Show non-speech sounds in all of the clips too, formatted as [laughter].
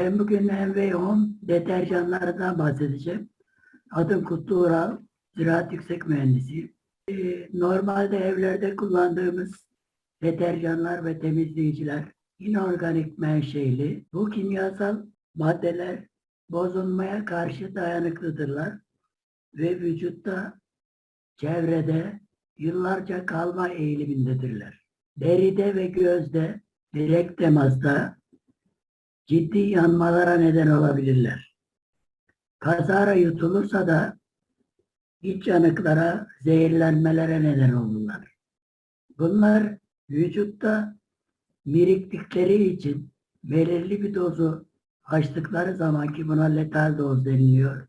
Ben bugün Envey Home deterjanlardan bahsedeceğim. Adım Kutlu Ural, Ziraat Yüksek Mühendisiyim. Ee, Normalde evlerde kullandığımız deterjanlar ve temizleyiciler inorganik menşeli. Bu kimyasal maddeler bozulmaya karşı dayanıklıdırlar ve vücutta, çevrede yıllarca kalma eğilimindedirler. Deride ve gözde direkt temasta ciddi yanmalara neden olabilirler. Kazara yutulursa da iç yanıklara, zehirlenmelere neden olurlar. Bunlar vücutta biriktikleri için belirli bir dozu açtıkları zaman ki buna letal doz deniliyor.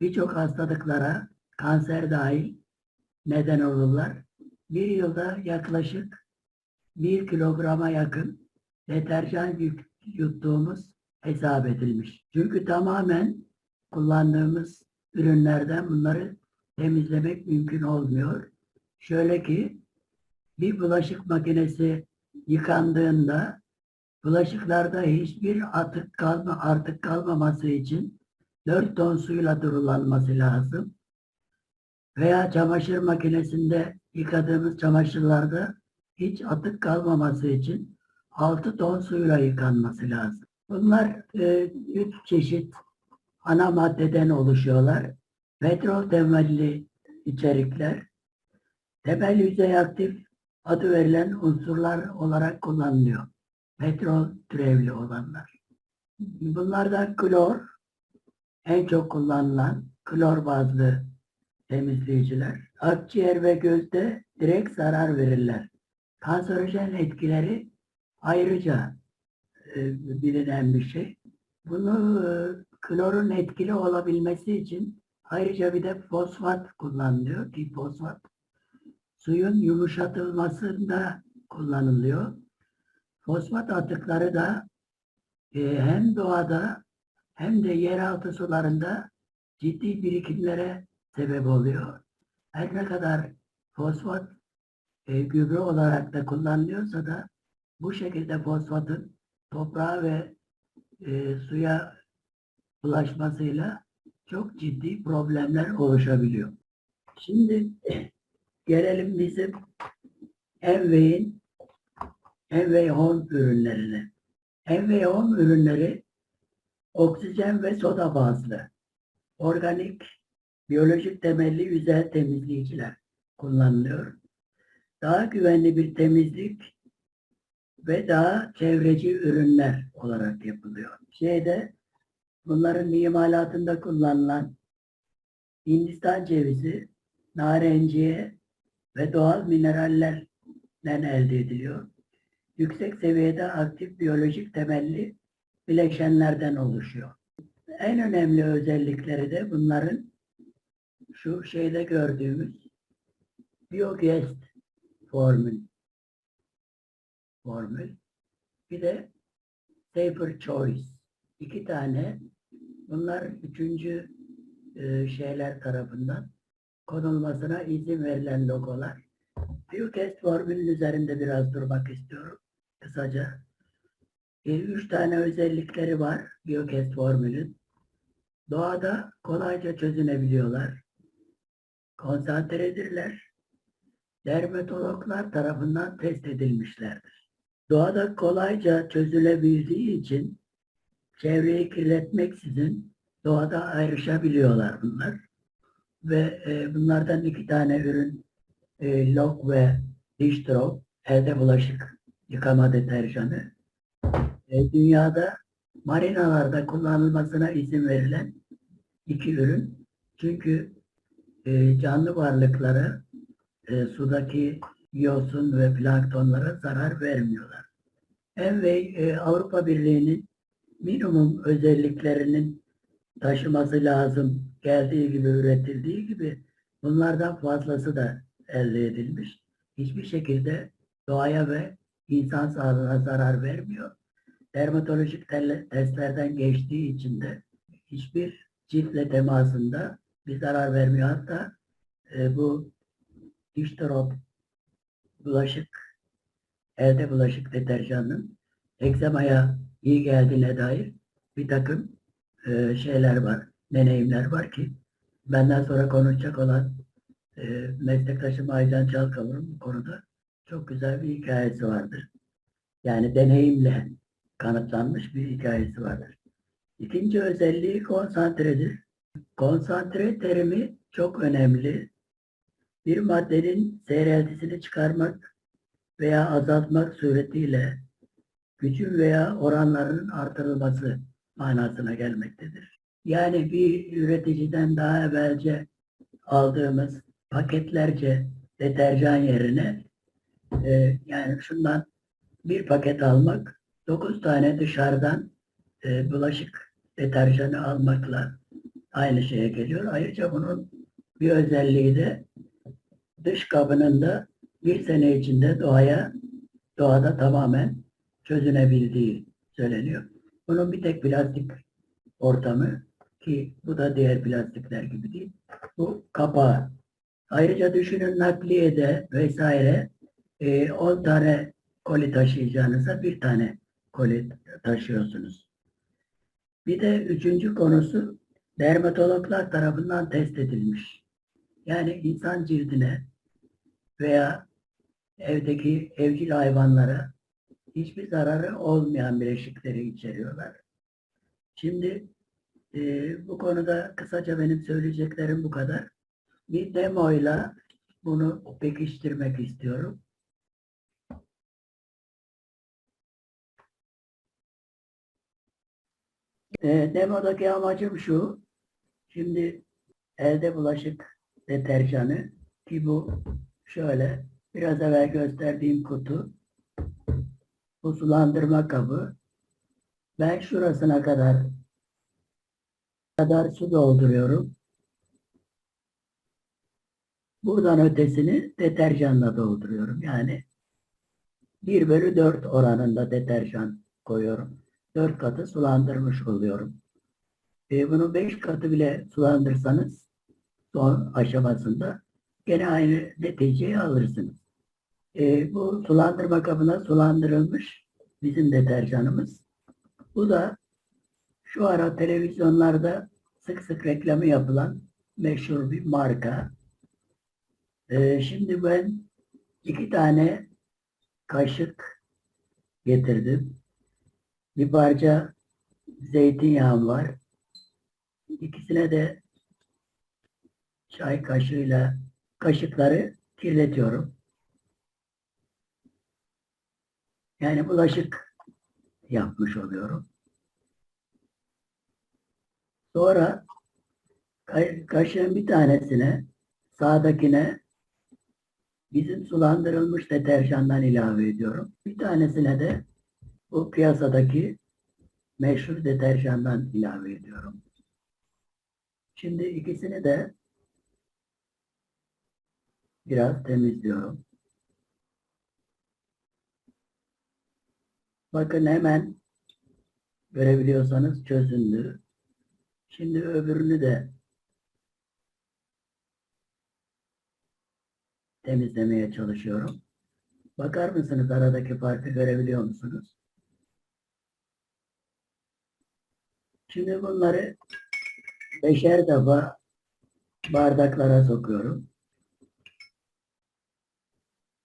Birçok hastalıklara, kanser dahil neden olurlar. Bir yılda yaklaşık bir kilograma yakın deterjan yük- yuttuğumuz hesap edilmiş. Çünkü tamamen kullandığımız ürünlerden bunları temizlemek mümkün olmuyor. Şöyle ki bir bulaşık makinesi yıkandığında bulaşıklarda hiçbir atık kalma artık kalmaması için 4 ton suyla durulanması lazım. Veya çamaşır makinesinde yıkadığımız çamaşırlarda hiç atık kalmaması için 6 ton suyla yıkanması lazım. Bunlar e, üç çeşit ana maddeden oluşuyorlar. Petrol temelli içerikler, temel yüzey aktif adı verilen unsurlar olarak kullanılıyor. Petrol türevli olanlar. Bunlardan klor en çok kullanılan klor bazlı temizleyiciler. Akciğer ve gözde direkt zarar verirler. Kanserojen etkileri ayrıca e, bilinen bir şey. Bunu e, klorun etkili olabilmesi için ayrıca bir de fosfat kullanılıyor ki fosfat suyun yumuşatılmasında kullanılıyor. Fosfat atıkları da e, hem doğada hem de yeraltı sularında ciddi birikimlere sebep oluyor. Her ne kadar fosfat e, gübre olarak da kullanılıyorsa da bu şekilde fosfatın toprağa ve e, suya bulaşmasıyla çok ciddi problemler oluşabiliyor. Şimdi [clears throat] gelelim bizim Envey'in Envey Home ürünlerine. Envey Home ürünleri oksijen ve soda bazlı, organik, biyolojik temelli yüzey temizleyiciler kullanılıyor. Daha güvenli bir temizlik ve daha çevreci ürünler olarak yapılıyor. Şeyde bunların imalatında kullanılan Hindistan cevizi, narenciye ve doğal minerallerden elde ediliyor. Yüksek seviyede aktif biyolojik temelli bileşenlerden oluşuyor. En önemli özellikleri de bunların şu şeyde gördüğümüz biyogest formül formül. Bir de Safer Choice. İki tane. Bunlar üçüncü e, şeyler tarafından konulmasına izin verilen logolar. Viewcast formülün üzerinde biraz durmak istiyorum. Kısaca. E, üç tane özellikleri var Viewcast formülün. Doğada kolayca çözünebiliyorlar. Konsantredirler. Dermatologlar tarafından test edilmişlerdir. Doğada kolayca çözülebildiği için çevreyi kirletmeksizin doğada ayrışabiliyorlar bunlar. Ve e, bunlardan iki tane ürün e, Lok ve Distro elde bulaşık yıkama deterjanı. E, dünyada marinalarda kullanılmasına izin verilen iki ürün. Çünkü e, canlı varlıklara e, sudaki yosun ve planktonlara zarar vermiyorlar. Envey e, Avrupa Birliği'nin minimum özelliklerinin taşıması lazım geldiği gibi üretildiği gibi bunlardan fazlası da elde edilmiş. Hiçbir şekilde doğaya ve insan sağlığına zarar vermiyor. Dermatolojik testlerden geçtiği için de hiçbir ciltle temasında bir zarar vermiyor. Hatta e, bu diştrop bulaşık, elde bulaşık deterjanının egzamaya iyi geldiğine dair bir takım e, şeyler var, deneyimler var ki benden sonra konuşacak olan e, meslektaşım Aycan Çalkavur'un bu konuda çok güzel bir hikayesi vardır. Yani deneyimle kanıtlanmış bir hikayesi vardır. İkinci özelliği konsantredir. Konsantre terimi çok önemli. Bir maddenin seyreltisini çıkarmak veya azaltmak suretiyle gücün veya oranlarının artırılması manasına gelmektedir. Yani bir üreticiden daha evvelce aldığımız paketlerce deterjan yerine e, yani şundan bir paket almak, dokuz tane dışarıdan e, bulaşık deterjanı almakla aynı şeye geliyor. Ayrıca bunun bir özelliği de dış kabının da bir sene içinde doğaya doğada tamamen çözünebildiği söyleniyor. Bunun bir tek plastik ortamı ki bu da diğer plastikler gibi değil. Bu kapağı. Ayrıca düşünün nakliyede vesaire e, 10 tane koli taşıyacağınıza bir tane koli taşıyorsunuz. Bir de üçüncü konusu dermatologlar tarafından test edilmiş. Yani insan cildine veya evdeki evcil hayvanlara hiçbir zararı olmayan bileşikleri içeriyorlar. Şimdi e, bu konuda kısaca benim söyleyeceklerim bu kadar. Bir demoyla bunu pekiştirmek istiyorum. E, demodaki amacım şu. Şimdi elde bulaşık deterjanı ki bu şöyle biraz evvel gösterdiğim kutu bu sulandırma kabı ben şurasına kadar kadar su dolduruyorum. Buradan ötesini deterjanla dolduruyorum. Yani 1 bölü 4 oranında deterjan koyuyorum. 4 katı sulandırmış oluyorum. E, bunu 5 katı bile sulandırsanız son aşamasında gene aynı neticeyi alırsınız. E, bu sulandırma kabına sulandırılmış bizim deterjanımız. Bu da şu ara televizyonlarda sık sık reklamı yapılan meşhur bir marka. E, şimdi ben iki tane kaşık getirdim. Bir parça zeytinyağım var. İkisine de çay kaşığıyla kaşıkları kirletiyorum. Yani bulaşık yapmış oluyorum. Sonra ka- kaşığın bir tanesine sağdakine bizim sulandırılmış deterjandan ilave ediyorum. Bir tanesine de bu piyasadaki meşhur deterjandan ilave ediyorum. Şimdi ikisini de biraz temizliyorum. Bakın hemen görebiliyorsanız çözündü. Şimdi öbürünü de temizlemeye çalışıyorum. Bakar mısınız aradaki farkı görebiliyor musunuz? Şimdi bunları beşer defa bardaklara sokuyorum.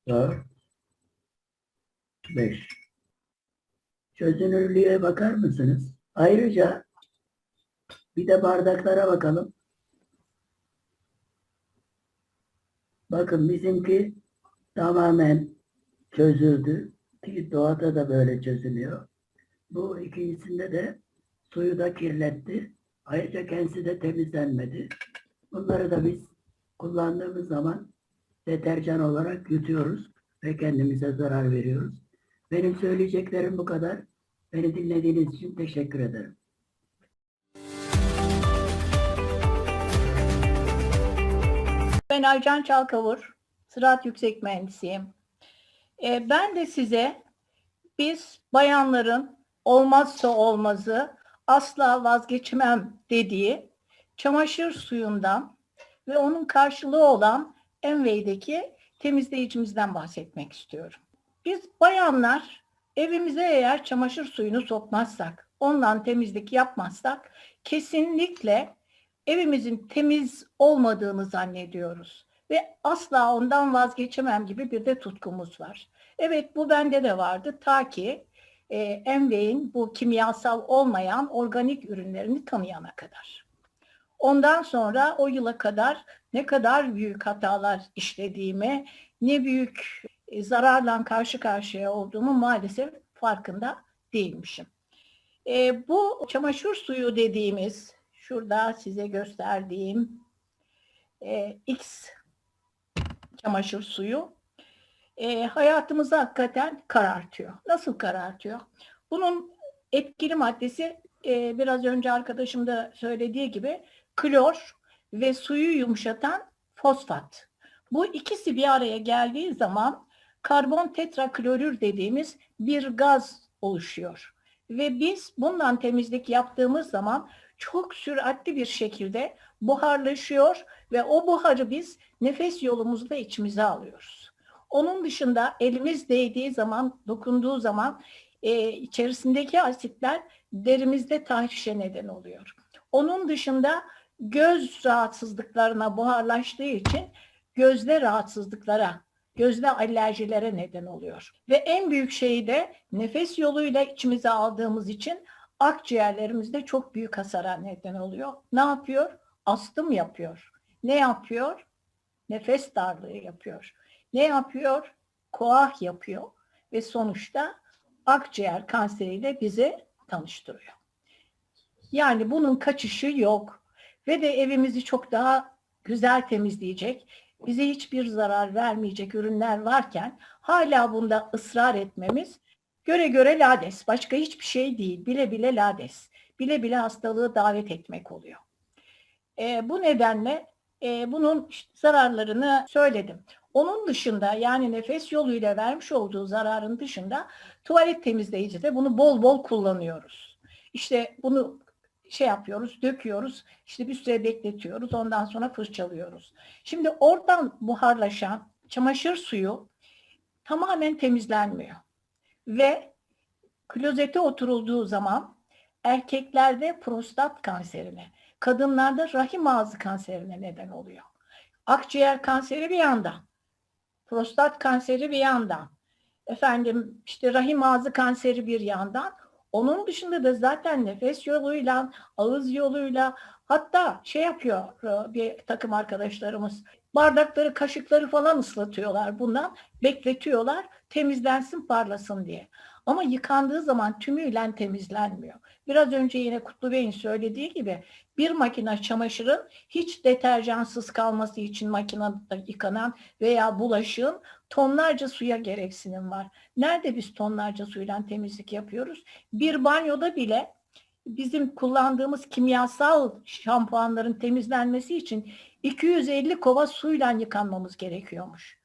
Dört, beş. Çözünürlüğe bakar mısınız? Ayrıca bir de bardaklara bakalım. Bakın bizimki tamamen çözüldü. Ki doğada da böyle çözülüyor. Bu ikincisinde de suyu da kirletti. Ayrıca kendisi de temizlenmedi. Bunları da biz kullandığımız zaman deterjan olarak yutuyoruz ve kendimize zarar veriyoruz. Benim söyleyeceklerim bu kadar. Beni dinlediğiniz için teşekkür ederim. Ben Aycan Çalkavur, Ziraat Yüksek Mühendisiyim. Ee, ben de size biz bayanların olmazsa olmazı asla vazgeçmem dediği çamaşır suyundan ve onun karşılığı olan Envey'deki temizleyicimizden bahsetmek istiyorum. Biz bayanlar evimize eğer çamaşır suyunu sokmazsak ondan temizlik yapmazsak kesinlikle evimizin temiz olmadığını zannediyoruz. Ve asla ondan vazgeçemem gibi bir de tutkumuz var. Evet bu bende de vardı ta ki e, Envey'in bu kimyasal olmayan organik ürünlerini tanıyana kadar. Ondan sonra o yıla kadar ne kadar büyük hatalar işlediğimi, ne büyük e, zararla karşı karşıya olduğumu maalesef farkında değilmişim. E, bu çamaşır suyu dediğimiz, şurada size gösterdiğim e, X çamaşır suyu e, hayatımızı hakikaten karartıyor. Nasıl karartıyor? Bunun etkili maddesi e, biraz önce arkadaşım da söylediği gibi klor ve suyu yumuşatan fosfat. Bu ikisi bir araya geldiği zaman karbon tetraklorür dediğimiz bir gaz oluşuyor. Ve biz bundan temizlik yaptığımız zaman çok süratli bir şekilde buharlaşıyor ve o buharı biz nefes yolumuzda içimize alıyoruz. Onun dışında elimiz değdiği zaman, dokunduğu zaman e, içerisindeki asitler derimizde tahrişe neden oluyor. Onun dışında göz rahatsızlıklarına buharlaştığı için gözde rahatsızlıklara, gözde alerjilere neden oluyor. Ve en büyük şeyi de nefes yoluyla içimize aldığımız için akciğerlerimizde çok büyük hasara neden oluyor. Ne yapıyor? Astım yapıyor. Ne yapıyor? Nefes darlığı yapıyor. Ne yapıyor? Koah yapıyor ve sonuçta akciğer kanseriyle bizi tanıştırıyor. Yani bunun kaçışı yok ve de evimizi çok daha güzel temizleyecek, bize hiçbir zarar vermeyecek ürünler varken hala bunda ısrar etmemiz göre göre lades, başka hiçbir şey değil, bile bile lades, bile bile hastalığı davet etmek oluyor. E, bu nedenle e, bunun zararlarını söyledim. Onun dışında yani nefes yoluyla vermiş olduğu zararın dışında tuvalet temizleyici de bunu bol bol kullanıyoruz. İşte bunu şey yapıyoruz, döküyoruz, işte bir süre bekletiyoruz, ondan sonra fırçalıyoruz. Şimdi oradan buharlaşan çamaşır suyu tamamen temizlenmiyor. Ve klozete oturulduğu zaman erkeklerde prostat kanserine, kadınlarda rahim ağzı kanserine neden oluyor. Akciğer kanseri bir yandan, prostat kanseri bir yandan, efendim işte rahim ağzı kanseri bir yandan. Onun dışında da zaten nefes yoluyla, ağız yoluyla hatta şey yapıyor e, bir takım arkadaşlarımız bardakları, kaşıkları falan ıslatıyorlar bundan, bekletiyorlar temizlensin, parlasın diye. Ama yıkandığı zaman tümüyle temizlenmiyor. Biraz önce yine Kutlu Bey'in söylediği gibi bir makine çamaşırın hiç deterjansız kalması için makinede yıkanan veya bulaşığın tonlarca suya gereksinim var. Nerede biz tonlarca suyla temizlik yapıyoruz? Bir banyoda bile bizim kullandığımız kimyasal şampuanların temizlenmesi için 250 kova suyla yıkanmamız gerekiyormuş.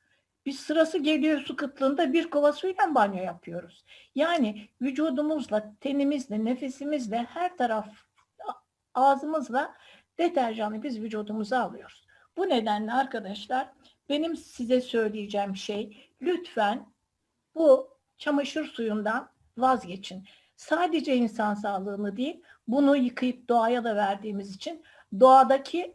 Biz sırası geliyor su kıtlığında bir kova suyla banyo yapıyoruz. Yani vücudumuzla, tenimizle, nefesimizle her taraf ağzımızla deterjanı biz vücudumuza alıyoruz. Bu nedenle arkadaşlar benim size söyleyeceğim şey lütfen bu çamaşır suyundan vazgeçin. Sadece insan sağlığını değil bunu yıkayıp doğaya da verdiğimiz için doğadaki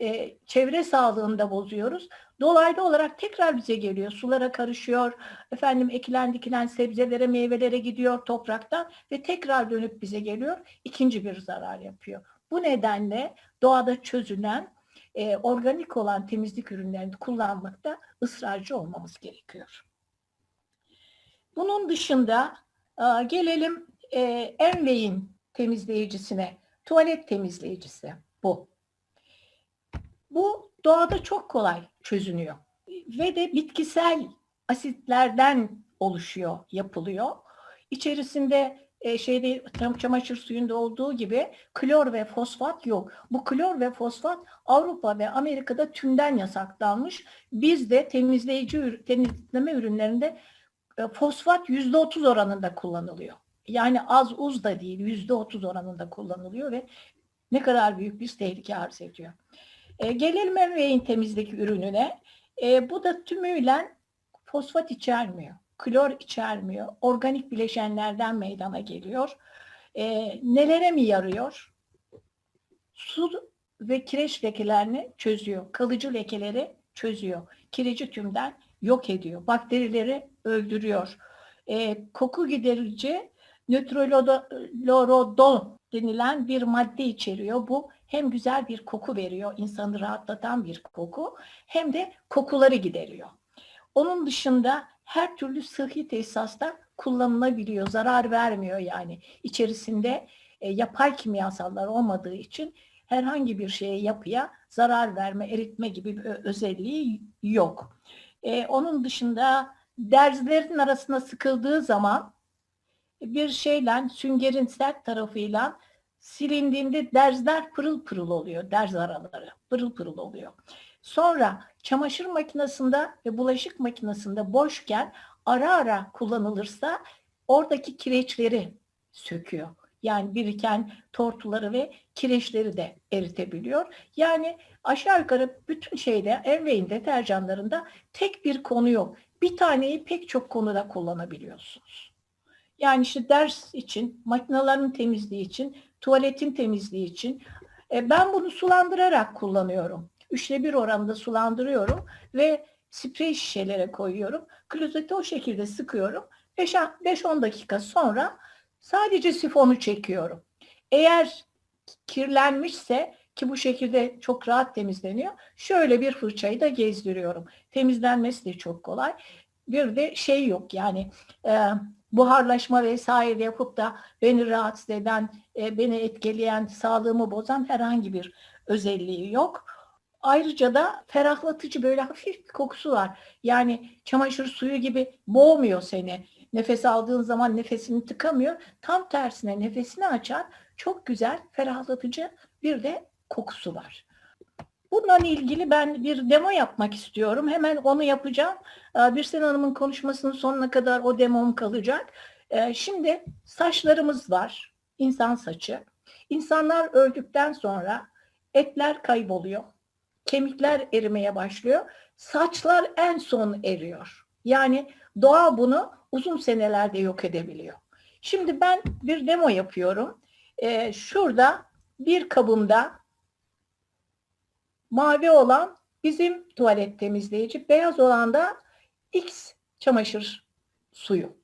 e, çevre sağlığını da bozuyoruz. Dolaylı olarak tekrar bize geliyor. Sulara karışıyor. Efendim ekilen dikilen sebzelere, meyvelere gidiyor topraktan ve tekrar dönüp bize geliyor. İkinci bir zarar yapıyor. Bu nedenle doğada çözülen e, organik olan temizlik ürünlerini kullanmakta ısrarcı olmamız gerekiyor. Bunun dışında e, gelelim e, Envey'in temizleyicisine. Tuvalet temizleyicisi bu. Bu doğada çok kolay çözünüyor. Ve de bitkisel asitlerden oluşuyor, yapılıyor. İçerisinde e, şeyde çamaşır suyunda olduğu gibi klor ve fosfat yok. Bu klor ve fosfat Avrupa ve Amerika'da tümden yasaklanmış. Bizde temizleyici temizleme ürünlerinde e, fosfat otuz oranında kullanılıyor. Yani az uz da değil, yüzde otuz oranında kullanılıyor ve ne kadar büyük bir tehlike arz ediyor. E, gelelim Envey'in temizlik ürününe. E, bu da tümüyle fosfat içermiyor, klor içermiyor, organik bileşenlerden meydana geliyor. E, nelere mi yarıyor? Su ve kireç lekelerini çözüyor. Kalıcı lekeleri çözüyor. Kireci tümden yok ediyor. Bakterileri öldürüyor. E, koku giderici nötrolorodon denilen bir madde içeriyor. Bu hem güzel bir koku veriyor, insanı rahatlatan bir koku, hem de kokuları gideriyor. Onun dışında her türlü sıhhi tesisasta kullanılabiliyor, zarar vermiyor yani. İçerisinde e, yapay kimyasallar olmadığı için herhangi bir şeye yapıya zarar verme, eritme gibi bir özelliği yok. E, onun dışında derzlerin arasına sıkıldığı zaman bir şeyle süngerin sert tarafıyla silindiğinde derzler pırıl pırıl oluyor. Derz araları pırıl pırıl oluyor. Sonra çamaşır makinesinde ve bulaşık makinesinde boşken ara ara kullanılırsa oradaki kireçleri söküyor. Yani biriken tortuları ve kireçleri de eritebiliyor. Yani aşağı yukarı bütün şeyde, evveyin deterjanlarında tek bir konu yok. Bir taneyi pek çok konuda kullanabiliyorsunuz. Yani işte ders için, makinelerin temizliği için, tuvaletin temizliği için. E, ben bunu sulandırarak kullanıyorum. Üçte bir oranda sulandırıyorum ve sprey şişelere koyuyorum. Klozete o şekilde sıkıyorum. 5-10 dakika sonra sadece sifonu çekiyorum. Eğer kirlenmişse ki bu şekilde çok rahat temizleniyor. Şöyle bir fırçayı da gezdiriyorum. Temizlenmesi de çok kolay. Bir de şey yok yani e, buharlaşma vesaire yapıp da beni rahatsız eden, e, beni etkileyen, sağlığımı bozan herhangi bir özelliği yok. Ayrıca da ferahlatıcı böyle hafif bir kokusu var. Yani çamaşır suyu gibi boğmuyor seni. Nefes aldığın zaman nefesini tıkamıyor. Tam tersine nefesini açar. Çok güzel, ferahlatıcı bir de kokusu var. Bununla ilgili ben bir demo yapmak istiyorum. Hemen onu yapacağım. Ee, Birsen Hanım'ın konuşmasının sonuna kadar o demom kalacak. Ee, Şimdi saçlarımız var. insan saçı. İnsanlar öldükten sonra etler kayboluyor. Kemikler erimeye başlıyor. Saçlar en son eriyor. Yani doğa bunu uzun senelerde yok edebiliyor. Şimdi ben bir demo yapıyorum. Ee, şurada bir kabımda mavi olan bizim tuvalet temizleyici, beyaz olan da X çamaşır suyu.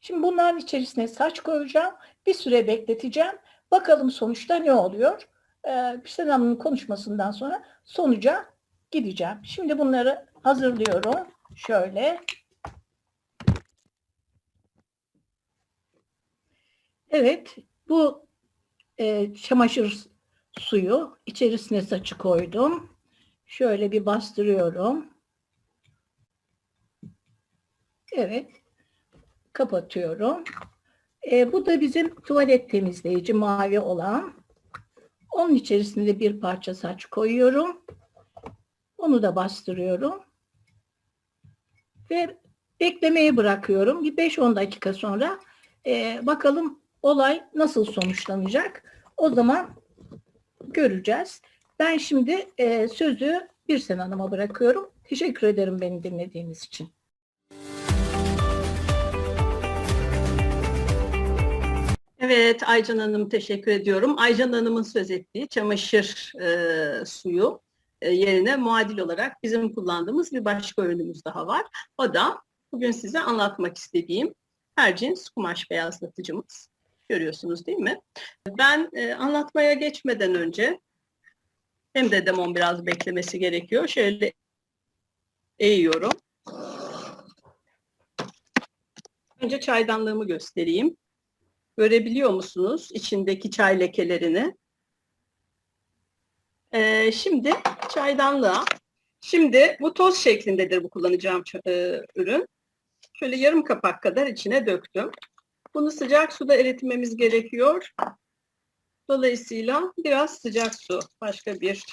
Şimdi bunların içerisine saç koyacağım. Bir süre bekleteceğim. Bakalım sonuçta ne oluyor? Ee, Pişten Hanım'ın konuşmasından sonra sonuca gideceğim. Şimdi bunları hazırlıyorum. Şöyle. Evet, bu e, çamaşır suyu içerisine saçı koydum. Şöyle bir bastırıyorum. Evet. Kapatıyorum. E, bu da bizim tuvalet temizleyici mavi olan. Onun içerisine de bir parça saç koyuyorum. Onu da bastırıyorum. Ve beklemeye bırakıyorum. Bir 5-10 dakika sonra e, bakalım olay nasıl sonuçlanacak. O zaman göreceğiz. Ben şimdi e, sözü Birsen Hanım'a bırakıyorum. Teşekkür ederim beni dinlediğiniz için. Evet, Aycan Hanım teşekkür ediyorum. Aycan Hanım'ın söz ettiği çamaşır e, suyu e, yerine muadil olarak bizim kullandığımız bir başka ürünümüz daha var. O da bugün size anlatmak istediğim her cins kumaş beyazlatıcımız. Görüyorsunuz değil mi? Ben e, anlatmaya geçmeden önce hem de demon biraz beklemesi gerekiyor. Şöyle eğiyorum. Önce çaydanlığımı göstereyim. Görebiliyor musunuz içindeki çay lekelerini? Ee, şimdi çaydanlığa. Şimdi bu toz şeklindedir bu kullanacağım e, ürün. Şöyle yarım kapak kadar içine döktüm. Bunu sıcak suda eritmemiz gerekiyor. Dolayısıyla biraz sıcak su, başka bir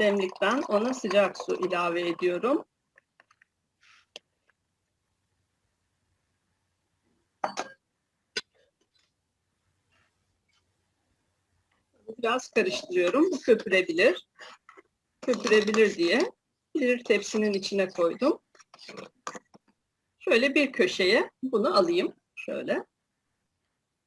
demlikten ona sıcak su ilave ediyorum. Biraz karıştırıyorum. Bu köpürebilir. Köpürebilir diye bir tepsinin içine koydum. Şöyle bir köşeye bunu alayım. Şöyle.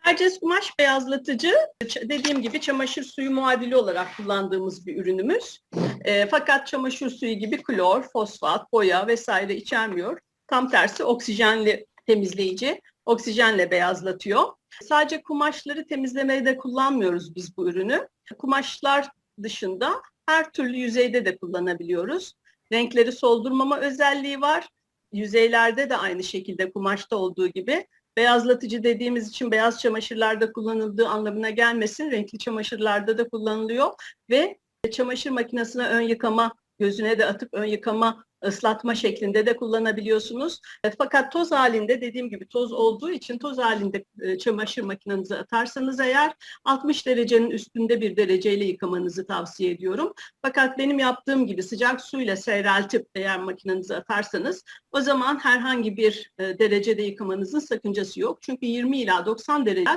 Erciyes kumaş beyazlatıcı dediğim gibi çamaşır suyu muadili olarak kullandığımız bir ürünümüz. E, fakat çamaşır suyu gibi klor, fosfat, boya vesaire içermiyor. Tam tersi oksijenli temizleyici, oksijenle beyazlatıyor. Sadece kumaşları temizlemeye de kullanmıyoruz biz bu ürünü. Kumaşlar dışında her türlü yüzeyde de kullanabiliyoruz. Renkleri soldurmama özelliği var. Yüzeylerde de aynı şekilde kumaşta olduğu gibi beyazlatıcı dediğimiz için beyaz çamaşırlarda kullanıldığı anlamına gelmesin. Renkli çamaşırlarda da kullanılıyor ve çamaşır makinesine ön yıkama, gözüne de atıp ön yıkama, ıslatma şeklinde de kullanabiliyorsunuz. E, Fakat toz halinde dediğim gibi toz olduğu için toz halinde e, çamaşır makinenize atarsanız eğer 60 derecenin üstünde bir dereceyle yıkamanızı tavsiye ediyorum. Fakat benim yaptığım gibi sıcak suyla seyreltip eğer makinenize atarsanız o zaman herhangi bir e, derecede yıkamanızın sakıncası yok. Çünkü 20 ila 90 derece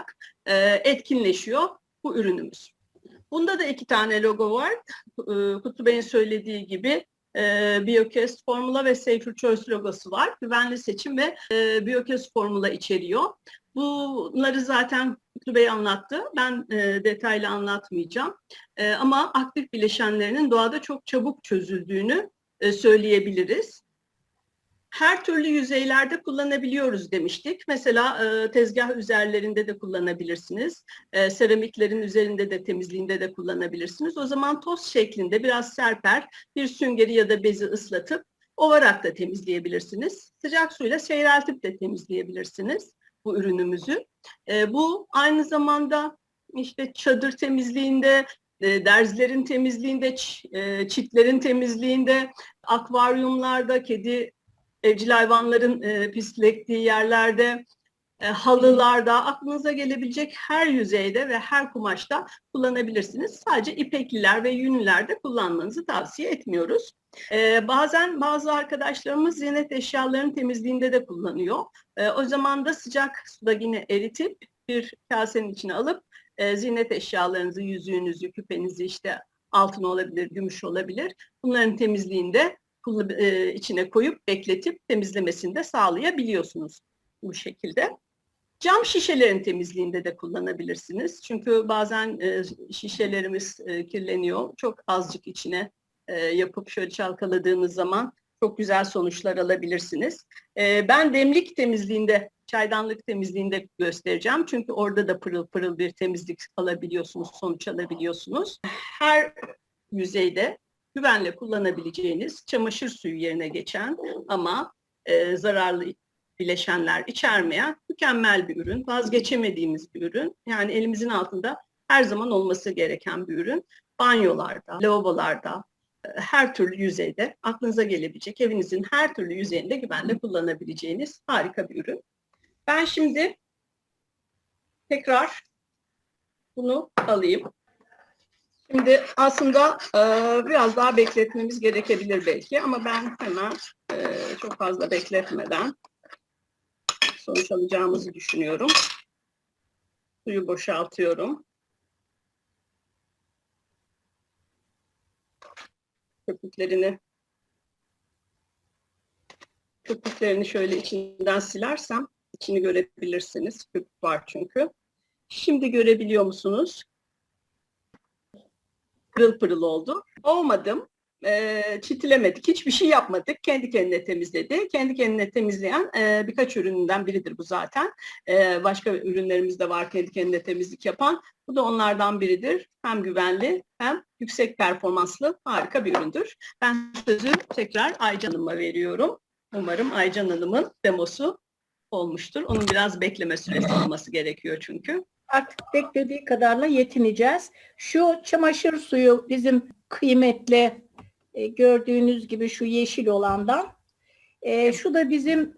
etkinleşiyor bu ürünümüz. Bunda da iki tane logo var. Kutlu Bey'in söylediği gibi e, Biocast Formula ve Safer Choice logosu var. Güvenli seçim ve e, Biocast Formula içeriyor. Bunları zaten Kutlu Bey anlattı. Ben e, detaylı anlatmayacağım. E, ama aktif bileşenlerinin doğada çok çabuk çözüldüğünü e, söyleyebiliriz. Her türlü yüzeylerde kullanabiliyoruz demiştik. Mesela e, tezgah üzerlerinde de kullanabilirsiniz. E, seramiklerin üzerinde de temizliğinde de kullanabilirsiniz. O zaman toz şeklinde biraz serper bir süngeri ya da bezi ıslatıp ovarak da temizleyebilirsiniz. Sıcak suyla seyreltip de temizleyebilirsiniz bu ürünümüzü. E, bu aynı zamanda işte çadır temizliğinde, e, derzilerin temizliğinde, e, çitlerin temizliğinde, akvaryumlarda, kedi evcil hayvanların e, pislettiği yerlerde, e, halılarda, aklınıza gelebilecek her yüzeyde ve her kumaşta kullanabilirsiniz. Sadece ipekliler ve yünlülerde kullanmanızı tavsiye etmiyoruz. E, bazen bazı arkadaşlarımız ziynet eşyalarının temizliğinde de kullanıyor. E, o zaman da sıcak suda yine eritip bir kasenin içine alıp e, ziynet eşyalarınızı, yüzüğünüzü, küpenizi işte altın olabilir, gümüş olabilir. Bunların temizliğinde kullan- e, içine koyup bekletip temizlemesini de sağlayabiliyorsunuz bu şekilde. Cam şişelerin temizliğinde de kullanabilirsiniz. Çünkü bazen e, şişelerimiz e, kirleniyor. Çok azıcık içine yapıp şöyle çalkaladığınız zaman çok güzel sonuçlar alabilirsiniz. Ben demlik temizliğinde, çaydanlık temizliğinde göstereceğim. Çünkü orada da pırıl pırıl bir temizlik alabiliyorsunuz, sonuç alabiliyorsunuz. Her yüzeyde güvenle kullanabileceğiniz çamaşır suyu yerine geçen ama e, zararlı bileşenler içermeyen mükemmel bir ürün. Vazgeçemediğimiz bir ürün. Yani elimizin altında her zaman olması gereken bir ürün. Banyolarda, lavabolarda, e, her türlü yüzeyde aklınıza gelebilecek, evinizin her türlü yüzeyinde güvenle kullanabileceğiniz harika bir ürün. Ben şimdi tekrar bunu alayım. Şimdi aslında e, biraz daha bekletmemiz gerekebilir belki ama ben hemen e, çok fazla bekletmeden sonuç alacağımızı düşünüyorum. Suyu boşaltıyorum. Köpüklerini köpüklerini şöyle içinden silersem içini görebilirsiniz. Köpük var çünkü. Şimdi görebiliyor musunuz? Pırıl pırıl oldu. Olmadım. Ee, çitilemedik. Hiçbir şey yapmadık. Kendi kendine temizledi. Kendi kendine temizleyen e, birkaç ürününden biridir bu zaten. Ee, başka ürünlerimiz de var kendi kendine temizlik yapan. Bu da onlardan biridir. Hem güvenli hem yüksek performanslı harika bir üründür. Ben sözü tekrar Aycan Hanım'a veriyorum. Umarım Aycan Hanım'ın demosu olmuştur. Onun biraz bekleme süresi olması gerekiyor çünkü. Artık beklediği kadarla yetineceğiz. Şu çamaşır suyu bizim kıymetli e, gördüğünüz gibi şu yeşil olandan. E, şu da bizim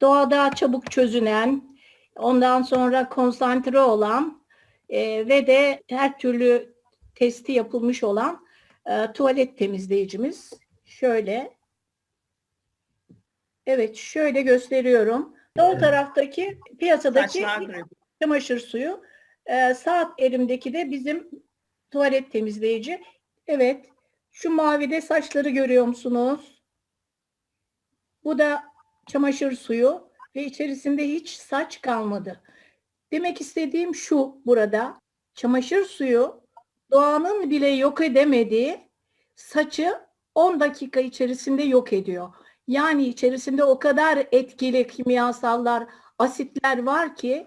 doğada çabuk çözünen, ondan sonra konsantre olan e, ve de her türlü testi yapılmış olan e, tuvalet temizleyicimiz. Şöyle. Evet, şöyle gösteriyorum. Sol taraftaki piyasadaki çamaşır suyu. Ee, sağ elimdeki de bizim tuvalet temizleyici. Evet. Şu mavide saçları görüyor musunuz? Bu da çamaşır suyu ve içerisinde hiç saç kalmadı. Demek istediğim şu burada çamaşır suyu doğanın bile yok edemediği saçı 10 dakika içerisinde yok ediyor. Yani içerisinde o kadar etkili kimyasallar, asitler var ki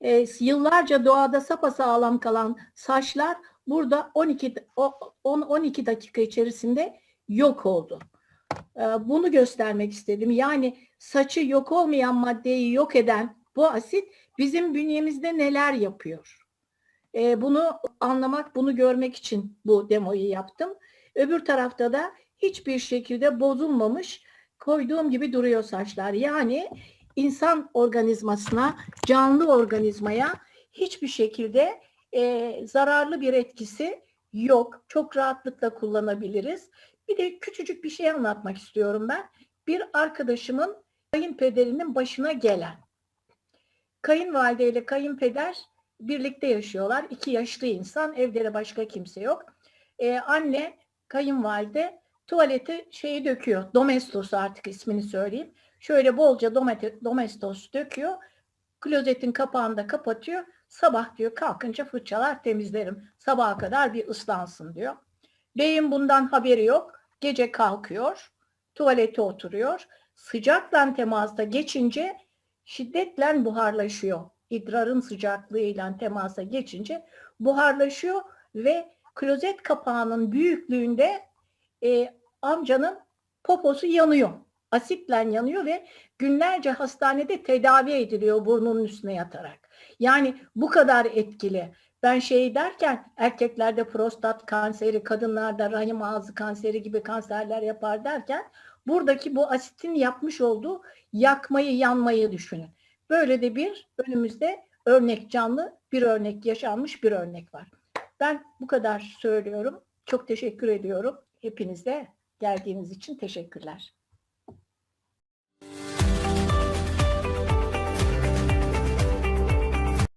e, yıllarca doğada sapasağlam kalan saçlar burada 12 o- 10-12 dakika içerisinde yok oldu. E, Bunu göstermek istedim. Yani saçı yok olmayan maddeyi yok eden bu asit bizim bünyemizde neler yapıyor? E, Bunu anlamak, bunu görmek için bu demoyu yaptım. Öbür tarafta da hiçbir şekilde bozulmamış, koyduğum gibi duruyor saçlar. Yani insan organizmasına, canlı organizmaya hiçbir şekilde e, zararlı bir etkisi yok. Çok rahatlıkla kullanabiliriz. Bir de küçücük bir şey anlatmak istiyorum ben. Bir arkadaşımın kayınpederinin başına gelen. Kayınvalide ile kayınpeder birlikte yaşıyorlar. İki yaşlı insan, evde de başka kimse yok. Ee, anne, kayınvalide tuvalete şeyi döküyor. Domestos artık ismini söyleyeyim. Şöyle bolca domate- domestos döküyor. Klozetin kapağını da kapatıyor. Sabah diyor kalkınca fırçalar temizlerim. Sabaha kadar bir ıslansın diyor. Beyim bundan haberi yok. Gece kalkıyor. Tuvalete oturuyor. Sıcakla temasta geçince şiddetle buharlaşıyor. İdrarın sıcaklığıyla temasa geçince buharlaşıyor ve klozet kapağının büyüklüğünde e, amcanın poposu yanıyor. Asitle yanıyor ve günlerce hastanede tedavi ediliyor burnunun üstüne yatarak. Yani bu kadar etkili. Ben şey derken erkeklerde prostat kanseri, kadınlarda rahim ağzı kanseri gibi kanserler yapar derken buradaki bu asitin yapmış olduğu yakmayı, yanmayı düşünün. Böyle de bir önümüzde örnek canlı, bir örnek yaşanmış bir örnek var. Ben bu kadar söylüyorum. Çok teşekkür ediyorum. Hepinize geldiğiniz için teşekkürler.